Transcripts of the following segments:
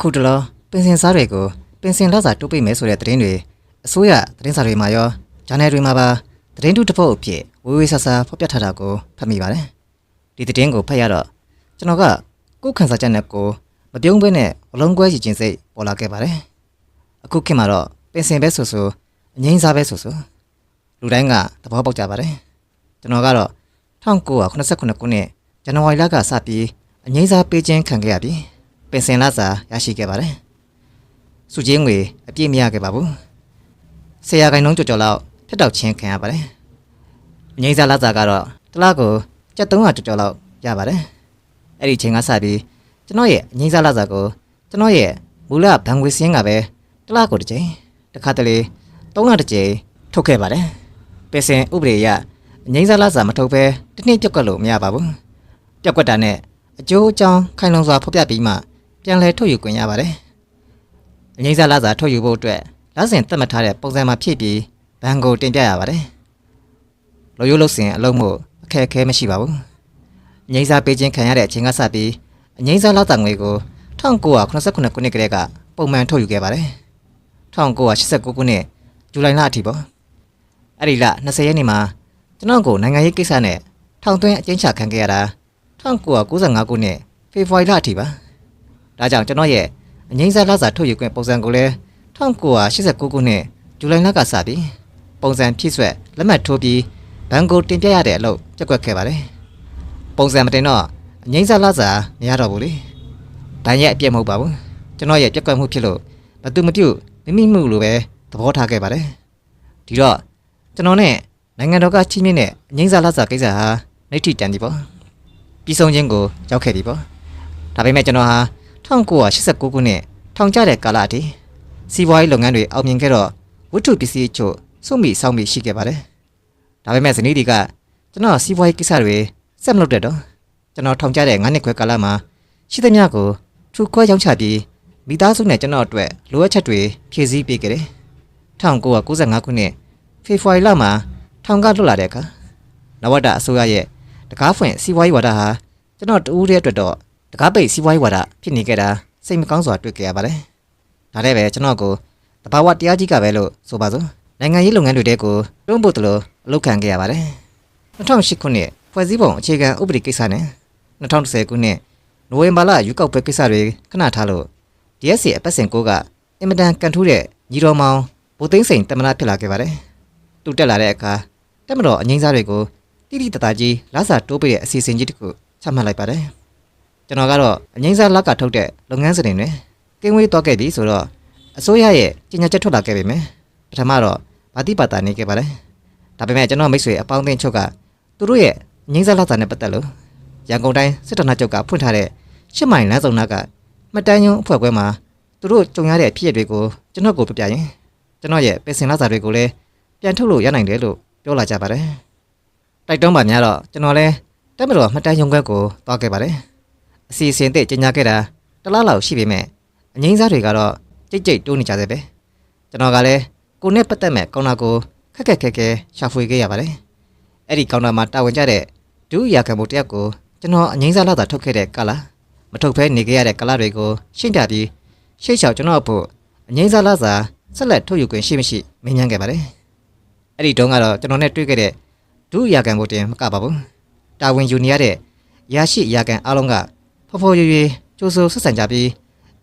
အခုတလောပင်စင်စားတွေကိုပင်စင်လက်စာတိုးပိတ်မယ်ဆိုတဲ့သတင်းတွေအစိုးရသတင်းစာတွေမှာရောဂျာနယ်တွေမှာပါသတင်းတူတစ်ပုတ်အဖြစ်ဝေးဝေးဆဆဖော်ပြထားတာကိုဖတ်မိပါတယ်ဒီသတင်းကိုဖတ်ရတော့ကျွန်တော်ကကိုယ်ခန်းစားချက်နဲ့ကိုမပြုံးဘဲနဲ့ဘလုံးကွဲစီခြင်းစိတ်ပေါ်လာခဲ့ပါတယ်အခုခေတ်မှာတော့ပင်စင်ပဲဆိုဆိုအငိမ့်စားပဲဆိုဆိုလူတိုင်းကသဘောပေါက်ကြပါတယ်ကျွန်တော်ကတော့1989ခုနှစ်ဇန်နဝါရီလကစပြီးအငိမ့်စားပေးခြင်းခံခဲ့ရပြီး ပင်စင်လက်စာရရှိခဲ့ပါတယ်စုချင်းငွေအပြည့်မရခဲ့ပါဘူးဆရာခိုင်နှုန်းကြော်ကြော်လောက်ထက်တောက်ချင်းခံရပါတယ်အငိမ့်စားလက်စာကတော့တစ်လားကိုကျပ်300ကြော်ကြော်လောက်ရပါတယ်အဲ့ဒီချိန်ကစပြီးကျွန်တော်ရဲ့အငိမ့်စားလက်စာကိုကျွန်တော်ရဲ့မူလဘဏ်ငွေစင်းကပဲတစ်လားကိုတစ်ချိန်တစ်ခါတလေ300တစ်ချိန်ထုတ်ခဲ့ပါတယ်ပင်စင်ဥပဒေအရအငိမ့်စားလက်စာမထုတ်ဘဲတစ်နှစ်ပြုတ်ကတ်လို့မရပါဘူးပြုတ်ကတ်တာနဲ့အကျိုးအကြောင်းခိုင်လုံစွာဖော်ပြပြီးမှ ပြန်လဲထုတ်ယူခွင့်ရပါတယ်အငိမ့်စားလက်စာထုတ်ယူဖို့အတွက်လက်စဉ်သတ်မှတ်ထားတဲ့ပုံစံမှာဖြည့်ပြီးဘဏ်ကိုတင်ပြရပါတယ်လိုရိုးလို့စင်အလုံးမို့အခက်အခဲမရှိပါဘူးအငိမ့်စားပေးခြင်းခံရတဲ့အချိန်ကစပြီးအငိမ့်စားလက်တာငွေကို1989ခုနှစ်ကတည်းကပုံမှန်ထုတ်ယူခဲ့ပါတယ်1989ခုနှစ်ဇူလိုင်လအထိပေါ့အဲ့ဒီလ20ရက်နေ့မှာကျွန်တော်ကိုနိုင်ငံရေးကိစ္စနဲ့ထောင်သွင်းအကျဉ်းချခံခဲ့ရတာ1995ခုနှစ်ဖေဖော်ဝါရီလအထိပါ ဒါကြောင့်ကျွန်တော်ရဲ့အငိမ့်စားလက်စာထုတ်ယူခွင့်ပုံစံကိုလည်း1989ခုနှစ်ဇူလိုင်လကစပြီးပုံစံဖြည့်ဆွက်လက်မှတ်ထိုးပြီးဘန်ကိုတင်ပြရတဲ့အလုပ်ကြက်ကွက်ခဲ့ပါတယ်ပုံစံမတင်တော့အငိမ့်စားလက်စာမရတော့ဘူးလေဒါရဲ့အပြည့်မဟုတ်ပါဘူးကျွန်တော်ရဲ့ပြက်ကွက်မှုဖြစ်လို့ဘသူမပြုတ်မိမိမှုလိုပဲသဘောထားခဲ့ပါတယ်ဒီတော့ကျွန်တော်နဲ့နိုင်ငံတော်ကချင်းမြင့်တဲ့အငိမ့်စားလက်စာကိစ္စဟာနေထိတန်ဒီပေါ့ပြီးဆုံးခြင်းကိုရောက်ခဲ့ပြီပေါ့ဒါပေမဲ့ကျွန်တော်ဟာ 1989ခုနှစ်ထောင်ကျတဲ့ကာလအထိစီးပွားရေးလုပ်ငန်းတွေအောင်မြင်ခဲ့တော့ဝတ္ထုပစ္စည်းအချို့စုမိစောင့်မိရှိခဲ့ပါတယ်ဒါပေမဲ့ဇနီးဒီကကျွန်တော်စီးပွားရေးကိစ္စတွေစက်မလုပ်တဲ့တော့ကျွန်တော်ထောင်ကျတဲ့9နှစ်ခွဲကာလမှာရှိသမျှကိုထူခွဲရောက်ချပြီးမိသားစုနဲ့ကျွန်တော်အတွက်လိုအပ်ချက်တွေဖြည့်ဆည်းပေးခဲ့တယ်1995ခုနှစ်ဖေဖော်ဝါရီလမှာထောင်ကလွတ်လာတဲ့အခါနဝတအစိုးရရဲ့တကားဖွင့်စီးပွားရေးဝါဒဟာကျွန်တော်တူဦးတဲ့အတွက်တော့ တကားပိတ်စီးပွားရေးဝါဒဖြစ်နေခဲ့တာစိတ်မကောင်းစွာတွေ့ကြရပါတယ်။ဒါလည်းပဲကျွန်တော်ကိုတဘာဝတရားကြီးကပဲလို့ဆိုပါစို့နိုင်ငံရေးလုပ်ငန်းတွေတဲကိုတွန်းပို့တယ်လို့အလုပ်ခံခဲ့ရပါတယ်။2008ခုနှစ်ဖွဲ့စည်းပုံအခြေခံဥပဒေကိစ္စနဲ့2010ခုနှစ်နိုဝင်ဘာလရွေးကောက်ပွဲကိစ္စတွေခဏထားလို့ DSC အပတ်စဉ်ကိုကအင်မတန်ကန်ထူးတဲ့ညီတော်မောင်ဗိုလ်သိန်းစိန်တမနာဖြစ်လာခဲ့ပါတယ်။သူတက်လာတဲ့အခါတက်မတော်အငိမ့်စားတွေကိုတိတိတသားကြီးလာစာတိုးပေးတဲ့အစီအစဉ်ကြီးတစ်ခုချမှတ်လိုက်ပါတယ်။ ကျွန်တော်ကတော့အငိမ့်စားလက်ကထုတ်တဲ့လုပ်ငန်းစဉ်တွေကင်းဝေးသွားခဲ့ပြီဆိုတော့အစိုးရရဲ့ကြီးညာချက်ထွက်လာခဲ့ပြီမယ်။ပထမတော့ဗာတိပါတာနေခဲ့ပါတယ်။ဒါပေမဲ့ကျွန်တော်မိတ်ဆွေအပေါင်းအသင်းချုပ်ကသူတို့ရဲ့အငိမ့်စားလက်စာနဲ့ပတ်သက်လို့ရန်ကုန်တိုင်းစစ်တပ်နာချုပ်ကဖွင့်ထားတဲ့ရှစ်မိုင်လမ်းစုံနာကမှတ်တမ်းရုံးအဖွဲ့ခွဲမှာသူတို့ကြုံရတဲ့ဖြစ်ရပ်တွေကိုကျွန်တော်ကိုပြပြရင်ကျွန်တော်ရဲ့ပင်စင်လက်စာတွေကိုလည်းပြန်ထုတ်လို့ရနိုင်တယ်လို့ပြောလာကြပါတယ်။တိုက်တွန်းပါများတော့ကျွန်တော်လည်းတက်မတော်မှတ်တမ်းရုံးခွဲကိုသွားခဲ့ပါတယ်။ အစီအစဉ်တဲ့ကြီးညာခဲ့တာတစ်လားလောက်ရှိပေမဲ့အငိမ့်စားတွေကတော့ကြိတ်ကြိတ်တိုးနေကြသေးပဲ။ကျွန်တော်ကလည်းကိုနဲ့ပတ်သက်မဲ့ကောင်တာကိုခက်ခက်ခဲခဲရှာဖွေခဲ့ရပါတယ်။အဲ့ဒီကောင်တာမှာတာဝန်ကျတဲ့ဒုရာခံမှုတယောက်ကိုကျွန်တော်အငိမ့်စားလာတာထုတ်ခဲ့တဲ့ကလာမထုတ်ဖဲနေခဲ့ရတဲ့ကလာတွေကိုရှင်းပြပြီးရှေ့လျှောက်ကျွန်တော်အဖို့အငိမ့်စားလာစာဆက်လက်ထုတ်ယူခွင့်ရှိမရှိမင်းညမ်းခဲ့ပါတယ်။အဲ့ဒီတုန်းကတော့ကျွန်တော်နဲ့တွေ့ခဲ့တဲ့ဒုရာခံမှုတင်မကပါဘူး။တာဝန်ယူနေရတဲ့ရာရှိရာခံအားလုံးက ဖော်ဖော်ရွရွကြိုးစိုးဆက်ဆံကြပြီး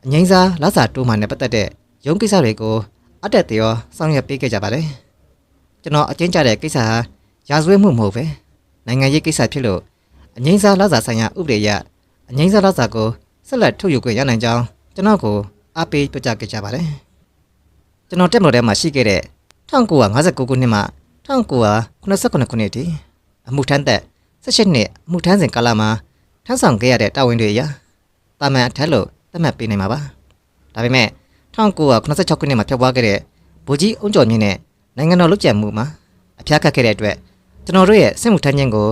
အငိမ့်စားလာစာတိုးမှနဲ့ပတ်သက်တဲ့ရုံးကိစ္စတွေကိုအတက်တရောစောင့်ရပေးခဲ့ကြပါတယ်။ကျွန်တော်အကျဉ်းချတဲ့ကိစ္စဟာရာဇဝတ်မှုမဟုတ်ပဲနိုင်ငံရေးကိစ္စဖြစ်လို့အငိမ့်စားလာစာဆိုင်ရာဥပဒေအရအငိမ့်စားလာစာကိုဆက်လက်ထုတ်ယူခွင့်ရနိုင်ကြောင်းကျွန်တော်ကိုအားပေးပြကြခဲ့ကြပါတယ်။ကျွန်တော်တက်မလို့ထဲမှာရှိခဲ့တဲ့1959ခုနှစ်မှ1989ခုနှစ်ထိအမှုထမ်းသက်18နှစ်အမှုထမ်းစဉ်ကာလမှာ ထမ်းဆောင်ခဲ့ရတဲ့တာဝန်တွေအရတာမန်အထက်လို့သတ်မှတ်ပေးနိုင်မှာပါ။ဒါပေမဲ့1986ခုနှစ်မှာဖြစ်ပွားခဲ့တဲ့ဗိုလ်ကြီးအုံကျော်မြင့်နဲ့နိုင်ငံတော်လူကြံမှုမှာအဖျားခတ်ခဲ့တဲ့အတွက်ကျွန်တော်တို့ရဲ့စစ်မှုထမ်းခြင်းကို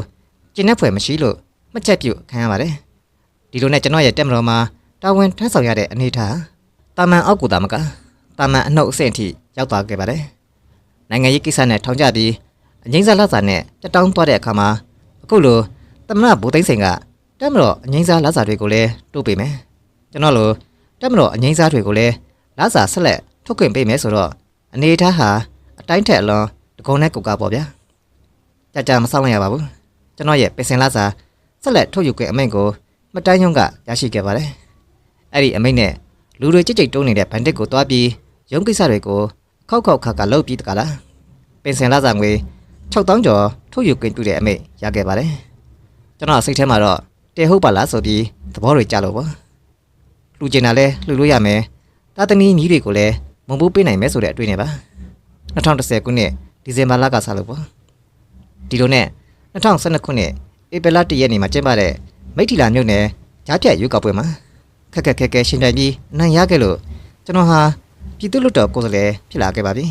ကျင့်တဲ့ဖွယ်မရှိလို့မှတ်ချက်ပြုခံရပါတယ်။ဒီလိုနဲ့ကျွန်တော်ရဲ့တက်မတော်မှာတာဝန်ထမ်းဆောင်ရတဲ့အနေအထားတာမန်အောက်ကိုတာမကတာမန်အနှုတ်အဆင့်အထိရောက်သွားခဲ့ပါတယ်။နိုင်ငံရေးကိစ္စနဲ့ထောင်ကြပြီးအငိမ့်စားလက်စာနဲ့တက်တောင်းသွားတဲ့အခါမှာအခုလိုတမနာဘူသိန်းစိန်က တက်မတော်အငိမ့်စားလက်စာတွေကိုလည်းတိုးပေးမယ်။ကျွန်တော်လိုတတက်မတော်အငိမ့်စားတွေကိုလည်းလာစာဆက်လက်ထုတ်ခွင့်ပေးမယ်ဆိုတော့အနေအထားဟာအတိုင်းထက်အလွန်တကုံနဲ့ကုတ်ကပေါ့ဗျာကြကြမဆောင်လိုက်ရပါဘူးကျွန်တော်ရဲ့ပင်စင်လာစာဆက်လက်ထုတ်ယူခွင့်အမိန့်ကိုမတိုင်းညုံကရရှိခဲ့ပါတယ်အဲ့ဒီအမိန့်နဲ့လူတွေကြိတ်ကြိတ်တုံးနေတဲ့ဗန်တစ်ကိုတွားပြီးရုံးကိစ္စတွေကိုခောက်ခောက်ခါခါလုပ်ပြီးတကလားပင်စင်လာစာငွေ6000ကျော်ထုတ်ယူခွင့်ပြုတဲ့အမိန့်ရခဲ့ပါတယ်ကျွန်တော်စိတ်ထဲမှာတော့ တေဟုတ်ပါလားဆိုပြီးသဘောတွေကြလို့ပေါ့လူကျင်တာလဲလှူလို့ရမယ်တာသမီမြီးတွေကိုလည်းမုံပိုးပေးနိုင်မယ်ဆိုတဲ့အတွေ့နဲ့ပါ2010ခုနှစ်ဒီဇင်ဘာလကစလို့ပေါ့ဒီလိုနဲ့2012ခုနှစ်ဧပြီလ1ရက်နေ့မှာကျင်းပတဲ့မိထ္ထီလာမြို့နယ်ကြားပြတ်ရွေးကောက်ပွဲမှာခက်ခက်ခဲခဲရှင်ပြိုင်ပြီးအနိုင်ရခဲ့လို့ကျွန်တော်ဟာပြည်သူ့လွှတ်တော်ကိုယ်စားလှယ်ဖြစ်လာခဲ့ပါပြီ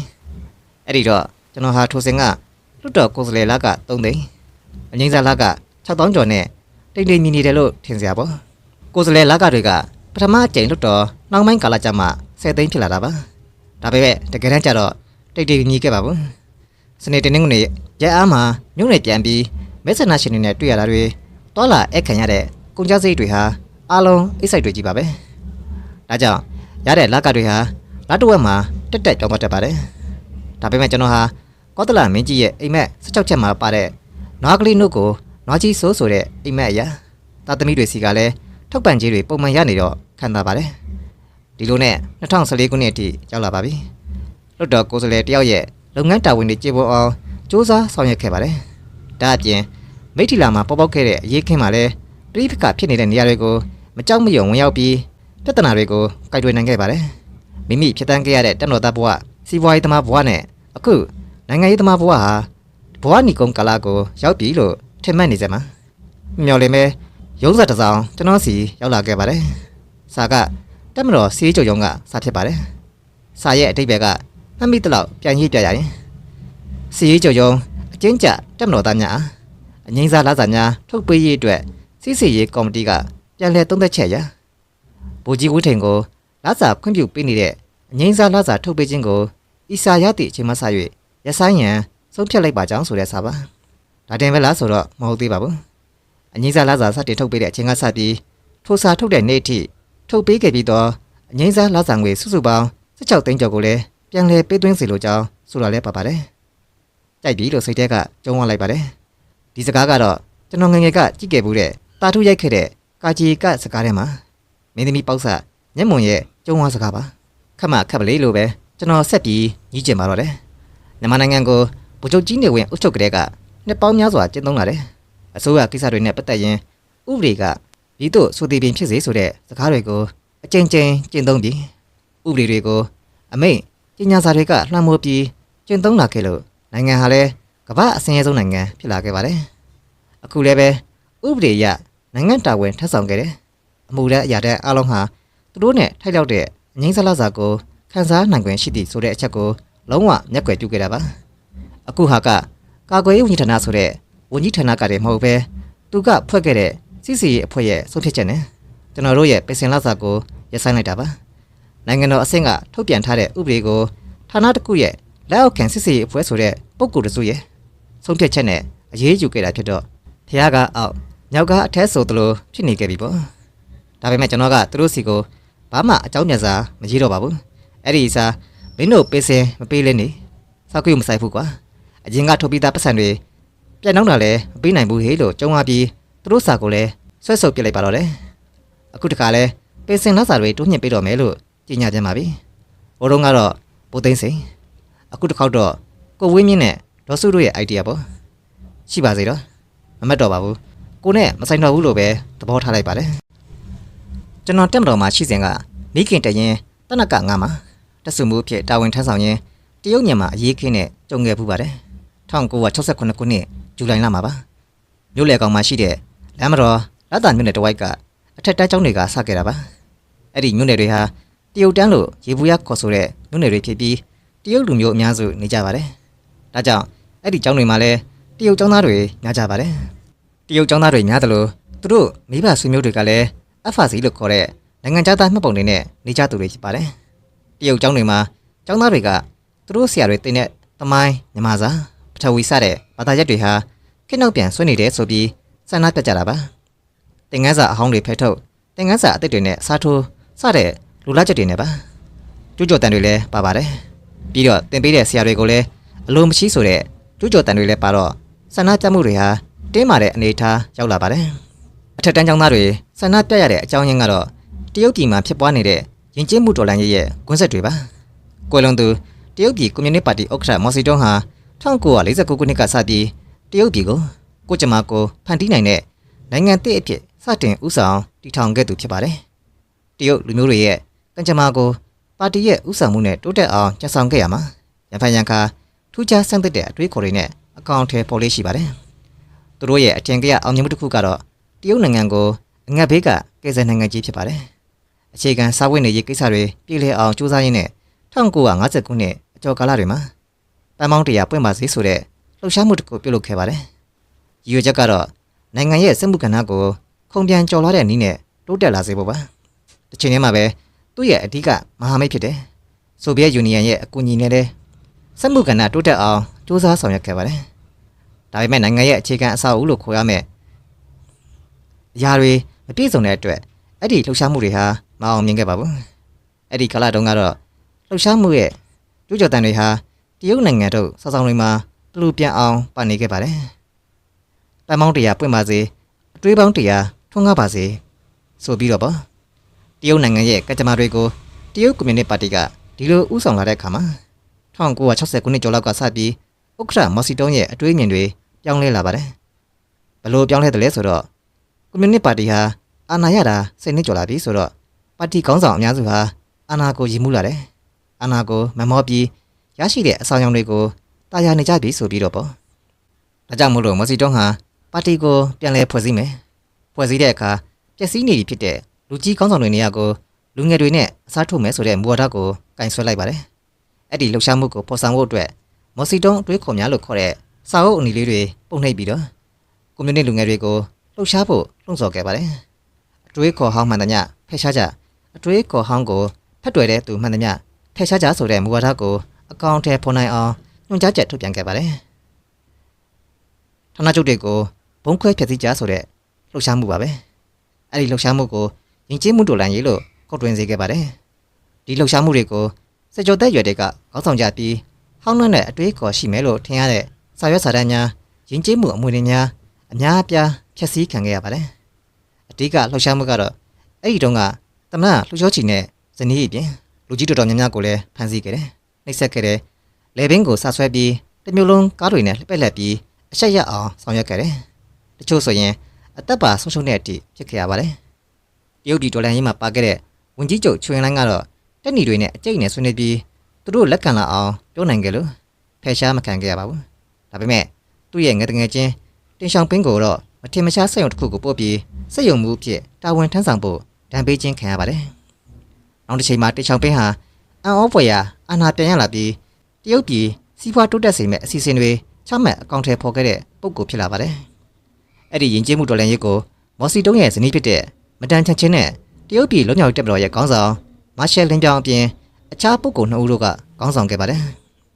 အဲ့ဒီတော့ကျွန်တော်ဟာထိုစဉ်ကလွှတ်တော်ကိုယ်စားလှယ်လက3သိန်းအငိမ့်စားလက6000ကျော်နဲ့ တိတ်တိတ်မြည်နေတယ်လို့ထင်စရာပေါ့ကိုယ်စားလှယ်လကတွေကပထမအကြိမ်လွတ်တော်နောက်ပိုင်းကာလကြမှာ10သိန်းဖြစ်လာတာပါဒါပေမဲ့တကယ်တမ်းကျတော့တိတ်တိတ်ညီခဲ့ပါဘူးစနေတနင်္ဂနွေရဲအားမှာမြို့နယ်ပြန်ပြီးမဲဆန္ဒရှင်တွေနဲ့တွေ့ရတာတွေတောလာအခခံရတဲ့ကုန်ကြစိတ်တွေဟာအားလုံးအိတ်ဆိုင်တွေကြီးပါပဲဒါကြောင့်ရတဲ့လက်ကတွေဟာလက်တဝက်မှာတက်တက်ကြောင်းမတက်ပါတယ်ဒါပေမဲ့ကျွန်တော်ဟာကောသလမင်းကြီးရဲ့အိမ်မက်16ချက်မှာပါတဲ့နွားကလေးနှုတ်ကို နွားကြီးစိုးဆိုတဲ့အိမ်မက်အရာသားသမီးတွေစီကလည်းထောက်ပံ့ကြေးတွေပုံမှန်ရနေတော့ခံတာပါတယ်ဒီလိုနဲ့2014ခုနှစ်အထိရောက်လာပါပြီလွတ်တော်ကိုယ်စားလှယ်တယောက်ရဲ့လုပ်ငန်းတာဝန်တွေကျေပွန်အောင်စ조사ဆောင်ရွက်ခဲ့ပါတယ်ဒါအပြင်မိထီလာမှာပေါ်ပေါက်ခဲ့တဲ့အရေးခင်းမှာလည်းပြည်ပကဖြစ်နေတဲ့နေရာတွေကိုမကြောက်မရွံဝင်ရောက်ပြီးပြဿနာတွေကိုကြိုက်တွယ်နိုင်ခဲ့ပါတယ်မိမိဖြစ်တန်းခဲ့ရတဲ့တက်တော်သားဘဝစီးပွားရေးသမားဘဝနဲ့အခုနိုင်ငံရေးသမားဘဝဟာဘဝနီကုံကာလာကိုရောက်ပြီလို့ ထင်မှတ်နေစမှာမျော်လင့်မဲရုံးစာတစ်စောင်ကျွန်တော်စီရောက်လာခဲ့ပါတယ်။စာကတက်မတော်စီးကြုံရုံးကစာဖြစ်ပါတယ်။စာရဲ့အတိတ်ဘက်ကမှတ်မိတလောက်ပြန်ရေးပြရရင်စီးကြုံရုံးအကျဉ်းချတက်မတော်သားများအငိမ့်စားလာစာများထုတ်ပေးရေးအတွက်စီစီရေးကော်မတီကပြန်လည်သုံးသပ်ချက်ရဗိုလ်ကြီးဝင်းထိန်ကိုလာစာခွင့်ပြုပေးနေတဲ့အငိမ့်စားလာစာထုတ်ပေးခြင်းကိုဤစာရသည့်အချိန်မှစ၍ရဆိုင်ရန်ဆုံးဖြတ်လိုက်ပါကြောင်းဆိုတဲ့စာပါ။ ဒါတင်ပဲလားဆိုတော့မဟုတ်သေးပါဘူး။အငိမ့်စားလာစာစတင်ထုတ်ပေးတဲ့အချိန်ကစပြီးထိုစာထုတ်တဲ့နေ့အထိထုတ်ပေးခဲ့ပြီးတော့အငိမ့်စားလာစာငွေစုစုပေါင်း16သိန်းကျော်ကိုလည်းပြန်လည်ပေးသွင်းစီလိုကြောင်းဆိုတာလည်းပါပါတယ်။ကြိုက်ပြီလို့စိတ်ထဲကကြုံဝလိုက်ပါတယ်။ဒီစကားကတော့ကျွန်တော်ငယ်ငယ်ကကြည့်ခဲ့ဘူးတဲ့တာထုရိုက်ခဲ့တဲ့ကာဂျီကစကားထဲမှာမင်းသမီးပေါက်ဆညက်မွန်ရဲ့ကြုံဝစကားပါခက်မှခက်ပလေးလို့ပဲကျွန်တော်ဆက်ပြီးညီးကျင်ပါတော့တယ်။မြန်မာနိုင်ငံကိုဗိုလ်ချုပ်ကြီးနေဝင်အုပ်ချုပ်ကြတဲ့က နှစ်ပေါင်းများစွာကျင့်သုံးလာတယ်။အစိုးရကိစ္စတွေနဲ့ပတ်သက်ရင်ဥပဒေကဒီတို့ဆိုတည်ပင်ဖြစ်စေဆိုတဲ့စကားတွေကိုအကြိမ်ကြိမ်ကျင့်သုံးပြီးဥပဒေတွေကိုအမိန့်ကျညာစာတွေကလွှမ်းမိုးပြီးကျင့်သုံးလာခဲ့လို့နိုင်ငံဟာလည်းကမ္ဘာအဆင်းရဲဆုံးနိုင်ငံဖြစ်လာခဲ့ပါတယ်။အခုလည်းပဲဥပဒေအရနိုင်ငံတာဝန်ထမ်းဆောင်ခဲ့တယ်။အမှုတဲ့အရာတဲ့အလုံးဟာသူတို့နဲ့ထိုက်လောက်တဲ့အငိမ့်စလာစာကိုခန်းစားနိုင်ခွင့်ရှိသည့်ဆိုတဲ့အချက်ကိုလုံးဝမျက်ကွယ်ပြုခဲ့တာပါ။အခုဟာက ကာကွယ်ရေးဝန်ကြီးဌာနဆိုတဲ့ဝန်ကြီးဌာနကတည်းမဟုတ်ပဲသူကဖွဲ့ခဲ့တဲ့စီစီရေးအဖွဲ့ရဲ့ဆုံးဖြတ်ချက်နဲ့ကျွန်တော်တို့ရဲ့ပင်စင်လာစာကိုရပ်ဆိုင်းလိုက်တာပါနိုင်ငံတော်အဆင့်ကထုတ်ပြန်ထားတဲ့ဥပဒေကိုဌာနတစ်ခုရဲ့လက်အောက်ခံစီစီရေးအဖွဲ့ဆိုတဲ့ပုဂ္ဂိုလ်တစ်စုရဲ့ဆုံးဖြတ်ချက်နဲ့အရေးယူခဲ့တာဖြစ်တော့ဖះကအောက်ညောက်ကအထက်ဆိုသလိုဖြစ်နေခဲ့ပြီပေါ့ဒါပေမဲ့ကျွန်တော်ကသူတို့စီကိုဘာမှအကြောင်းပြန်စာမရေးတော့ပါဘူးအဲ့ဒီစာမင်းတို့ပင်စင်မပေးလဲနေစောက်ကြည့်မဆိုင်ဘူးကွာ အရင်ကထုတ်ပြီးသားပတ်စံတွေပြန်နောက်တာလည်းမပေးနိုင်ဘူးဟေ့လို့ကြုံသွားပြီးသူတို့စာကိုလည်းဆွဲဆုပ်ပြစ်လိုက်ပါတော့တယ်အခုတခါလဲပေစင်လက်စာတွေတိုးညှင့်ပေးတော့မယ်လို့ကြေညာပြန်ပါပြီဘိုးတော်ကတော့ဘိုးသိန်းစိန်အခုတစ်ခေါက်တော့ကိုဝင်းမြင့်နဲ့ဒေါ်စုတို့ရဲ့ idea ပေါ့ရှိပါစေတော့မမတ်တော့ပါဘူးကိုနဲ့မဆိုင်တော့ဘူးလို့ပဲသဘောထားလိုက်ပါတယ်ကျွန်တော်တက်မတော်မှာရှိစဉ်ကမိခင်တရင်တနက်ကငါမှာတက်စုမှုအဖြစ်တာဝန်ထမ်းဆောင်ရင်းတရုတ်မြန်မာအရေးခင်းနဲ့ကြုံခဲ့ပူပါတယ် 1968ခုနှစ်ဇူလိုင်လမှာပါမြို့လေကောင်မှာရှိတဲ့လမ်းမတော်လက်တာမြို့နယ်တစ်ဝိုက်ကအထက်တန်းကျောင်းတွေကစခဲ့တာပါအဲ့ဒီမြို့နယ်တွေဟာတရုတ်တန်းလို့ရေဘူးရခေါ်ဆိုတဲ့မြို့နယ်တွေဖြစ်ပြီးတရုတ်လူမျိုးအများစုနေကြပါတယ်ဒါကြောင့်အဲ့ဒီကျောင်းတွေမှာလည်းတရုတ်ကျောင်းသားတွေများကြပါတယ်တရုတ်ကျောင်းသားတွေများတယ်လို့သူတို့မိဘဆွေမျိုးတွေကလည်း FRC လို့ခေါ်တဲ့နိုင်ငံခြားသားမှတ်ပုံတွေနဲ့နေကြသူတွေဖြစ်ပါတယ်တရုတ်ကျောင်းတွေမှာကျောင်းသားတွေကသူတို့ဆရာတွေတင်တဲ့သမိုင်းညမာစာ ပထဝီစတဲ့ဘာသာရပ်တွေဟာခေတ်နောက်ပြန်ဆွေးနေတယ်ဆိုပြီးဆန္ဒပြကြတာပါသင်ငန်းစာအဟောင်းတွေဖဲထုတ်သင်ငန်းစာအသစ်တွေနဲ့အစားထိုးစတဲ့လူလာချက်တွေနဲ့ပါကျူးကျော်တန်တွေလည်းပါပါတယ်ပြီးတော့တင်ပေးတဲ့ဆရာတွေကိုလည်းအလိုမရှိဆိုတဲ့ကျူးကျော်တန်တွေလည်းပါတော့ဆန္ဒပြမှုတွေဟာတင်းမာတဲ့အနေအထားရောက်လာပါတယ်အထက်တန်းကျောင်းသားတွေဆန္ဒပြရတဲ့အကြောင်းရင်းကတော့တရုတ်ပြည်မှာဖြစ်ပွားနေတဲ့ယဉ်ကျေးမှုတော်လှန်ရေးရဲ့ကွန်းဆက်တွေပါကွယ်လွန်သူတရုတ်ပြည်ကွန်မြူနစ်ပါတီဥက္ကဋ္ဌမော်စီတုံးဟာ 1949ခုနှစ်ကစပြီးတရုတ်ပြည်ကိုကိုကျမကိုဖန်တီးနိုင်တဲ့နိုင်ငံတစ်အဖြစ်စတင်ဥဆောင်တည်ထောင်ခဲ့သူဖြစ်ပါတယ်တရုတ်လူမျိုးတွေရဲ့ကံကြမ္မာကိုပါတီရဲ့ဥဆောင်မှုနဲ့တိုးတက်အောင်ကြံဆောင်ခဲ့ရမှာရန်ဖန်ရန်ခါထူးခြားဆန်းသစ်တဲ့အတွေးခေါ်တွေနဲ့အကောင့်ထဲပေါ်လေးရှိပါတယ်သူတို့ရဲ့အထင်ကရအောင်မြင်မှုတစ်ခုကတော့တရုတ်နိုင်ငံကိုအငတ်ဘေးကကယ်ဆယ်နိုင်ငံကြီးဖြစ်ပါတယ်အခြေခံစာဝတ်နေရေးကိစ္စတွေပြည်လည်အောင်စူးစမ်းရင်းနဲ့1950ခုနှစ်အကျော်ကာလတွေမှာ ပန်းမောင်းတရားပွင့်ပါစေဆိုတဲ့လှုပ်ရှားမှုတစ်ခုပြုလုပ်ခဲ့ပါတယ်ရည်ရွယ်ချက်ကတော့နိုင်ငံရဲ့စစ်မှုကဏ္ဍကိုခုံပြန်ကျော်လွှားတဲ့နည်းနဲ့တိုးတက်လာစေဖို့ပါတစ်ချိန်တည်းမှာပဲသူ့ရဲ့အဓိကမဟာမိတ်ဖြစ်တဲ့ဆိုဗီယက်ယူနီယံရဲ့အကူအညီနဲ့လည်းစစ်မှုကဏ္ဍတိုးတက်အောင်စူးစမ်းဆောင်ရွက်ခဲ့ပါတယ်ဒါပေမဲ့နိုင်ငံရဲ့အခြေခံအဆောက်အဦလို့ခေါ်ရမယ်အရာတွေမပြည့်စုံတဲ့အတွက်အဲ့ဒီလှုပ်ရှားမှုတွေဟာမအောင်မြင်ခဲ့ပါဘူးအဲ့ဒီကာလတုန်းကတော့လှုပ်ရှားမှုရဲ့ကျူးကျော်တန်တွေဟာ တရုတ်နိုင်ငံတို့စောစောင်းတွေမှာတလူပြန်အောင်ပါနေခဲ့ပါတယ်ပန်းမောင်းတရားပွင့်ပါစေအတွေးပေါင်းတရားထွန်းကားပါစေဆိုပြီးတော့ပေါ့တရုတ်နိုင်ငံရဲ့ကကြမ္မာတွေကိုတရုတ်ကွန်မြူနစ်ပါတီကဒီလိုဥဆောင်လာတဲ့အခါမှာ1960ခုနှစ်ကျော်လောက်ကစပြီးဥက္ကဋ္ဌမော်စီတုံးရဲ့အတွေးအမြင်တွေပြောင်းလဲလာပါတယ်ဘလို့ပြောင်းလဲတယ်လဲဆိုတော့ကွန်မြူနစ်ပါတီဟာအာဏာရတာစိတ်နှစ်ကျော်လာပြီဆိုတော့ပါတီခေါင်းဆောင်အများစုဟာအာဏာကိုရည်မှုလာတယ်အာဏာကိုမမောပြီး ရရှိတဲ့အဆောင်အယောင်တွေကိုတာယာနေကြပြီဆိုပြီးတော့ပေါ့ဒါကြောင့်မို့လို့မော်စီတုံးဟာပါတီကိုပြန်လဲဖွဲ့စည်းမယ်ဖွဲ့စည်းတဲ့အခါပျက်စီးနေပြီဖြစ်တဲ့လူကြီးခေါင်းဆောင်တွေနေရာကိုလူငယ်တွေနဲ့အစားထိုးမယ်ဆိုတဲ့မူဝါဒကိုကင်ဆွဲလိုက်ပါတယ်အဲ့ဒီလှုပ်ရှားမှုကိုပေါ်ဆောင်ဖို့အတွက်မော်စီတုံးအတွေးခေါ်များလို့ခေါ်တဲ့စာအုပ်အနီလေးတွေပုံနှိပ်ပြီးတော့ကွန်မြူနစ်လူငယ်တွေကိုလှုပ်ရှားဖို့လှုံ့ဆော်ခဲ့ပါတယ်အတွေးခေါ်ဟောင်းမှန်သမျှဖယ်ရှားကြအတွေးခေါ်ဟောင်းကိုဖက်တွယ်တဲ့သူမှန်သမျှဖယ်ရှားကြဆိုတဲ့မူဝါဒကို အကောင့်ထဲပေါ်နိုင်အောင်ညွှန်ကြားချက်ထုတ်ပြန်ခဲ့ပါတယ်ဌာနချုပ်တွေကိုဘုံခွဲဖျက်ဆီးကြဆိုတဲ့လှုပ်ရှားမှုပါပဲအဲ့ဒီလှုပ်ရှားမှုကိုယဉ်ကျေးမှုတော်လှန်ရေးလို့ကောက်တွင်စေခဲ့ပါတယ်ဒီလှုပ်ရှားမှုတွေကိုစကြဝဠာရွယ်တွေကခေါင်းဆောင်ကြပြီးဟောင်းနှံ့တဲ့အတွေးခေါ်ရှိမယ်လို့ထင်ရတဲ့စာရွက်စာတမ်းများယဉ်ကျေးမှုအမွေတွေများအများအပြားဖျက်ဆီးခံခဲ့ရပါတယ်အဓိကလှုပ်ရှားမှုကတော့အဲ့ဒီတုန်းကတမန်လှုပ်ရှားချီနဲ့ဇနီးအပြင်လူကြီးတော်တော်များများကိုလည်းဖမ်းဆီးခဲ့တယ် နှိပ်စက်ခဲ့တယ်လေဘင်းကိုဆဆွဲပြီးတစ်မျိုးလုံးကားတွေနဲ့လှပက်လက်ပြီးအဆက်ရက်အောင်ဆောင်ရွက်ခဲ့တယ်တချို့ဆိုရင်အသက်ပါဆုံးရှုံးတဲ့အထိဖြစ်ခဲ့ရပါတယ်တရုတ်ပြည်ဒေါ်လာရင်းမှာပါခဲ့တဲ့ဝင်ကြီးချုပ်ချွေလိုင်းကတော့တက်နီတွေနဲ့အကျိတ်နဲ့ဆွေးနွေးပြီးသူတို့လက်ခံလာအောင်ပြောနိုင်ကြလို့ဖယ်ရှားမခံခဲ့ရပါဘူးဒါပေမဲ့သူ့ရဲ့ငယ်တငယ်ချင်းတင်ဆောင်ပင်းကိုတော့မထင်မရှားစက်ရုံတစ်ခုကိုပို့ပြီးစက်ရုံမှုအဖြစ်တာဝန်ထမ်းဆောင်ဖို့ဒဏ်ပေးခြင်းခံရပါတယ်နောက်တစ်ချိန်မှာတင်ဆောင်ပင်းဟာ အန်အောဖွယ်ရာအာနာပြန်ရလာပြီးတရုတ်ပြည်စီးပွားတိုးတက်စေမဲ့အစီအစဉ်တွေချမှတ်အကောင့်ထဲပေါ်ခဲ့တဲ့ပုံကိုဖြစ်လာပါတယ်အဲ့ဒီယဉ်ကျေးမှုတော်လှန်ရေးကိုမော်စီတုံးရဲ့ဇနီးဖြစ်တဲ့မတန်ချန်ချင်းနဲ့တရုတ်ပြည်လွတ်မြောက်တပ်မတော်ရဲ့ခေါင်းဆောင်မာရှယ်လင်းပြောင်အပြင်အခြားပုဂ္ဂိုလ်နှစ်ဦးတို့ကခေါင်းဆောင်ခဲ့ပါတယ်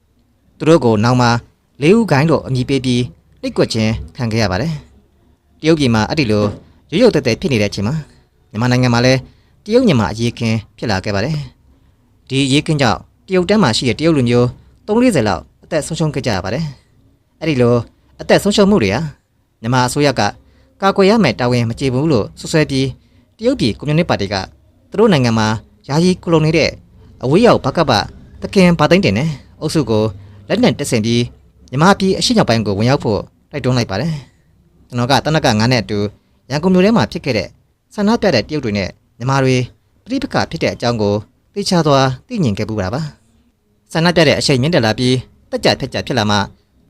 ။သူတို့ကိုနောက်မှာလေးဦးဂိုင်းတို့အမည်ပေးပြီးနှိတ်ကွက်ခြင်းခံခဲ့ရပါတယ်။တရုတ်ပြည်မှာအဲ့ဒီလိုရွရွတက်တက်ဖြစ်နေတဲ့အချိန်မှာမြန်မာနိုင်ငံမှာလည်းတရုတ်ညမှာအရေးခင်းဖြစ်လာခဲ့ပါတယ်။ ဒီအရေးခင်းကြောင့်တရုတ်တန်းမှာရှိတဲ့တရုတ်လူမျိုး340လောက်အသက်ဆုံးရှုံးခဲ့ကြရပါတယ်။အဲ့ဒီလိုအသက်ဆုံးရှုံးမှုတွေဟာမြန်မာအစိုးရကကာကွယ်ရမယ်တာဝန်မကျေဘူးလို့ဆွဆွဲပြီးတရုတ်ပြည်ကွန်မြူနစ်ပါတီကသူတို့နိုင်ငံမှာယာယီကိုလုံနေတဲ့အဝေးရောက်ဘကပတခင်ဘာသိန်းတင်နဲ့အုပ်စုကိုလက်နက်တက်ဆင်ပြီးမြမပြည်အရှိညောင်ပိုင်းကိုဝင်ရောက်ဖို့တိုက်တွန်းလိုက်ပါတယ်ကျွန်တော်ကတနက်က9နဲ့အတူရန်ကုန်မြို့ထဲမှာဖြစ်ခဲ့တဲ့ဆန္ဒပြတဲ့တရုတ်တွေနဲ့မြမတွေပြိပခဖြစ်တဲ့အကြောင်းကို သိချသွားသိမြင်ခဲ့ပူတာပါဆန္ဒပြတဲ့အချိန်မြင့်တက်လာပြီးတက်ကြဖက်ကြဖြစ်လာမှ